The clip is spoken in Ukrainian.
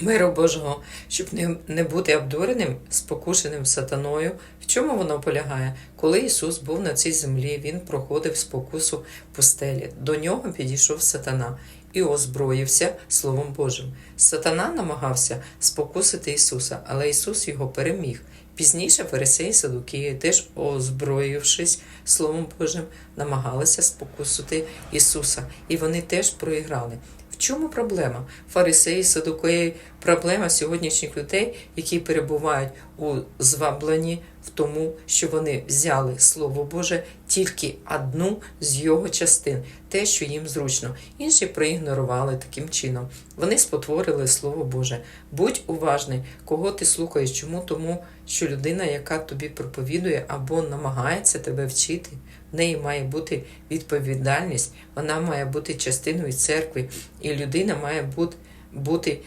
миру Божого, щоб не, бути обдуреним, спокушеним сатаною. В чому воно полягає? Коли Ісус був на цій землі, Він проходив спокусу пустелі. До нього підійшов сатана і озброївся Словом Божим. Сатана намагався спокусити Ісуса, але Ісус його переміг. Пізніше фарисеї Садукії, теж озброївшись Словом Божим, намагалися спокусити Ісуса, і вони теж проіграли. В чому проблема? Фарисеї, садукеї, проблема сьогоднішніх людей, які перебувають у звабленні в тому, що вони взяли Слово Боже тільки одну з його частин, те, що їм зручно. Інші проігнорували таким чином. Вони спотворили Слово Боже. Будь уважний, кого ти слухаєш, чому тому, що людина, яка тобі проповідує або намагається тебе вчити, в неї має бути відповідальність, вона має бути частиною церкви, і людина має бути,